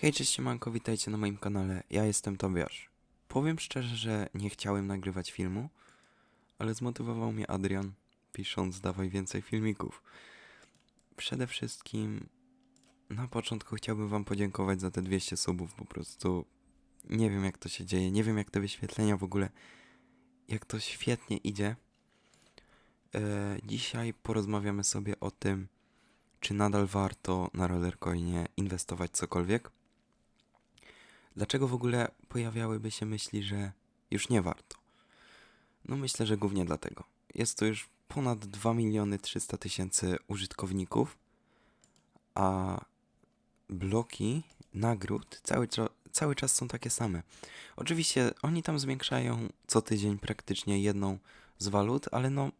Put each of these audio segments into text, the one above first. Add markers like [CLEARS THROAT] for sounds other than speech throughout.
Hej, cześć siemanko, witajcie na moim kanale. Ja jestem Tobiasz. Powiem szczerze, że nie chciałem nagrywać filmu, ale zmotywował mnie Adrian, pisząc dawaj więcej filmików. Przede wszystkim na początku chciałbym wam podziękować za te 200 subów, po prostu nie wiem jak to się dzieje, nie wiem jak te wyświetlenia w ogóle, jak to świetnie idzie. E, dzisiaj porozmawiamy sobie o tym, czy nadal warto na Rollercoinie inwestować cokolwiek. Dlaczego w ogóle pojawiałyby się myśli, że już nie warto? No myślę, że głównie dlatego. Jest to już ponad 2 miliony 300 tysięcy użytkowników, a bloki nagród cały, cały czas są takie same. Oczywiście oni tam zwiększają co tydzień praktycznie jedną z walut, ale no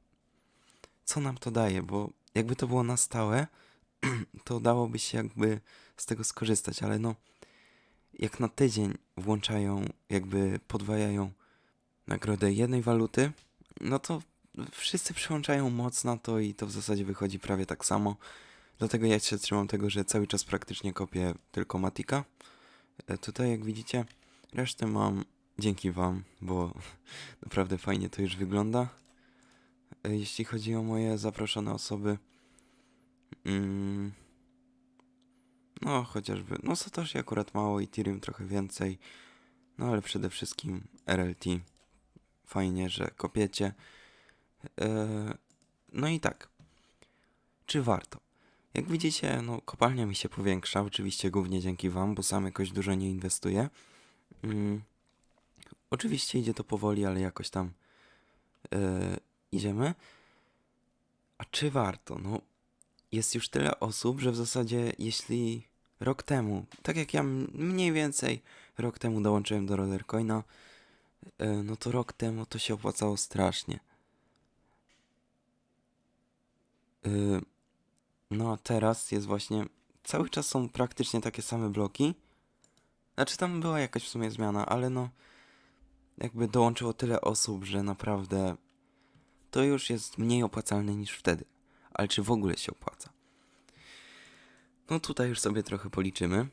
co nam to daje, bo jakby to było na stałe, [CLEARS THROAT] to dałoby się jakby z tego skorzystać, ale no jak na tydzień włączają, jakby podwajają nagrodę jednej waluty, no to wszyscy przyłączają moc na to i to w zasadzie wychodzi prawie tak samo. Dlatego ja się trzymam tego, że cały czas praktycznie kopię tylko Matika. E, Tutaj jak widzicie, resztę mam dzięki wam, bo [LAUGHS] naprawdę fajnie to już wygląda. E, Jeśli chodzi o moje zaproszone osoby, mm, no, chociażby, no Satoshi akurat mało, Ethereum trochę więcej, no ale przede wszystkim RLT. Fajnie, że kopiecie. Eee, no i tak, czy warto? Jak widzicie, no kopalnia mi się powiększa, oczywiście głównie dzięki wam, bo sam jakoś dużo nie inwestuję. Mm, oczywiście idzie to powoli, ale jakoś tam eee, idziemy. A czy warto? No, jest już tyle osób, że w zasadzie jeśli rok temu, tak jak ja mniej więcej rok temu dołączyłem do Rollercoina, e, no to rok temu to się opłacało strasznie. E, No a teraz jest właśnie, cały czas są praktycznie takie same bloki. Znaczy tam była jakaś w sumie zmiana, ale no jakby dołączyło tyle osób, że naprawdę to już jest mniej opłacalne niż wtedy. Ale czy w ogóle się opłaca? No tutaj już sobie trochę policzymy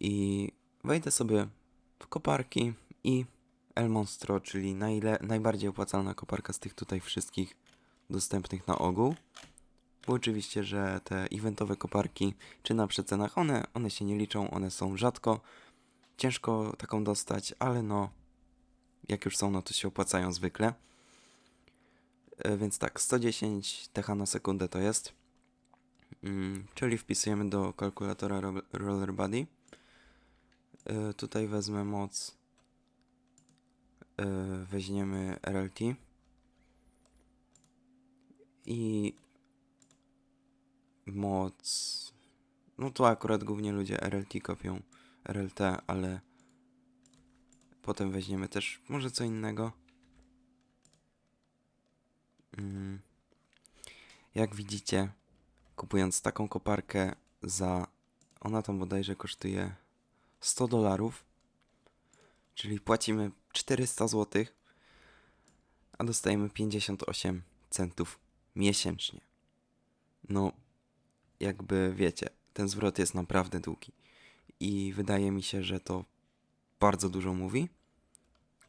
i wejdę sobie w koparki i El Monstro, czyli najle- najbardziej opłacalna koparka z tych tutaj wszystkich dostępnych na ogół. Bo oczywiście, że te eventowe koparki, czy na przecenach, one, one się nie liczą, one są rzadko. Ciężko taką dostać, ale no, jak już są, no to się opłacają zwykle. E, Więc tak, 110 TH na sekundę to jest. Mm, czyli wpisujemy do kalkulatora ro- Roller Body. E, tutaj wezmę moc. E, weźmiemy RLT. I moc. No tu akurat głównie ludzie RLT kopią RLT, ale potem weźmiemy też może co innego. Mm. Jak widzicie, kupując taką koparkę za. Ona tam bodajże kosztuje 100 dolarów, czyli płacimy 400 zł, a dostajemy 58 centów miesięcznie. No, jakby wiecie, ten zwrot jest naprawdę długi i wydaje mi się, że to bardzo dużo mówi.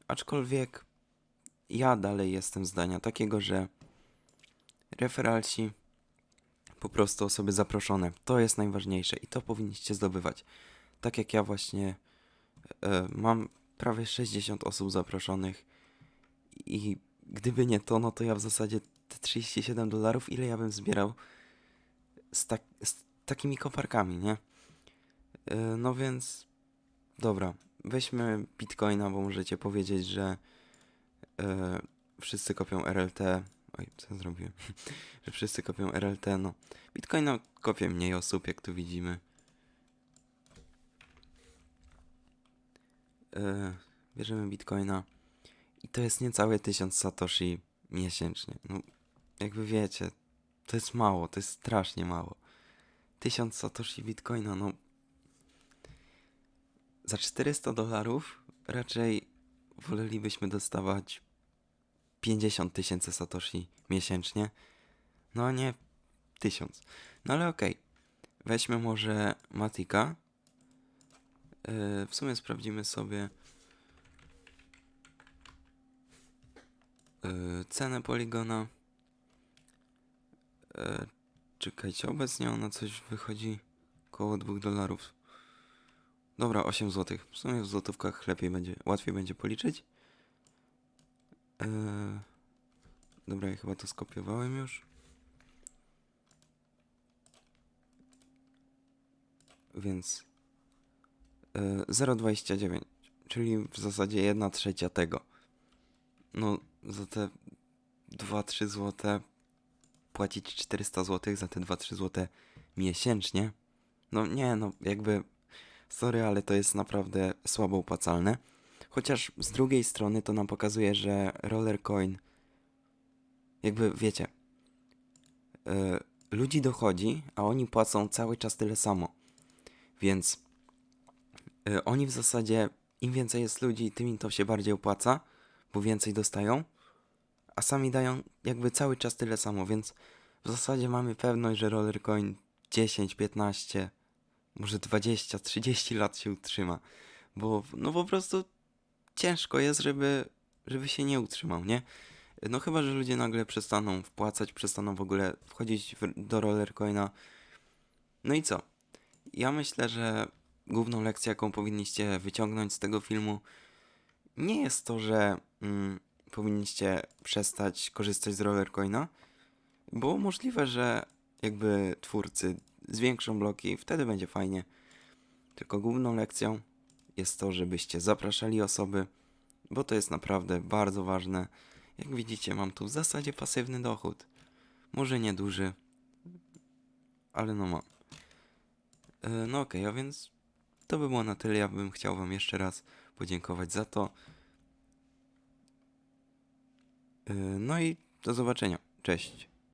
Aczkolwiek ja dalej jestem zdania takiego, że referalsi po prostu osoby zaproszone. To jest najważniejsze i to powinniście zdobywać. Tak jak ja właśnie e, mam prawie 60 osób zaproszonych i gdyby nie to, no to ja w zasadzie te 37 dolarów, ile ja bym zbierał z, tak, z takimi koparkami, nie? E, no więc dobra, weźmy Bitcoina, bo możecie powiedzieć, że e, wszyscy kopią RLT. Oj, co zrobiłem? [LAUGHS] że wszyscy kopią RLT, no. Bitcoina kopie mniej osób, jak tu widzimy. E, bierzemy Bitcoina i to jest niecałe 1000 satoshi miesięcznie. No, jakby wiecie, to jest mało, to jest strasznie mało. 1000 satoshi Bitcoina, no. Za 400 dolarów raczej wolelibyśmy dostawać 50 tysięcy satoshi miesięcznie. No nie 1000. No ale okej. Weźmy może Matika. E, w sumie sprawdzimy sobie e, cenę poligona. E, czekajcie, obecnie ona coś wychodzi koło 2 dolarów. Dobra, 8 zł. W sumie w złotówkach lepiej będzie, łatwiej będzie policzyć. E, dobra, ja chyba to skopiowałem już. Więc e, 0,29, czyli w zasadzie 1 trzecia tego. No, za te 2-3 zł płacić 400 zł za te 2-3 zł miesięcznie. No nie, no jakby sorry, ale to jest naprawdę słabo opłacalne. Chociaż z drugiej strony to nam pokazuje, że Rollercoin jakby wiecie, e, ludzi dochodzi, a oni płacą cały czas tyle samo. Więc y, oni w zasadzie, im więcej jest ludzi, tym im to się bardziej opłaca, bo więcej dostają, a sami dają jakby cały czas tyle samo, więc w zasadzie mamy pewność, że Rollercoin 10, 15, może 20, 30 lat się utrzyma, bo no po prostu ciężko jest, żeby, żeby się nie utrzymał, nie? No chyba, że ludzie nagle przestaną wpłacać, przestaną w ogóle wchodzić w, do Rollercoina. No i co? Ja myślę, że główną lekcję, jaką powinniście wyciągnąć z tego filmu, nie jest to, że mm, powinniście przestać korzystać z Rollercoina, bo możliwe, że jakby twórcy zwiększą bloki, wtedy będzie fajnie. Tylko główną lekcją jest to, żebyście zapraszali osoby, bo to jest naprawdę bardzo ważne. Jak widzicie, mam tu w zasadzie pasywny dochód. Może nieduży, ale no mam. E, No okej, a więc to by było na tyle. Ja bym chciał Wam jeszcze raz podziękować za to. E, No i do zobaczenia. Cześć.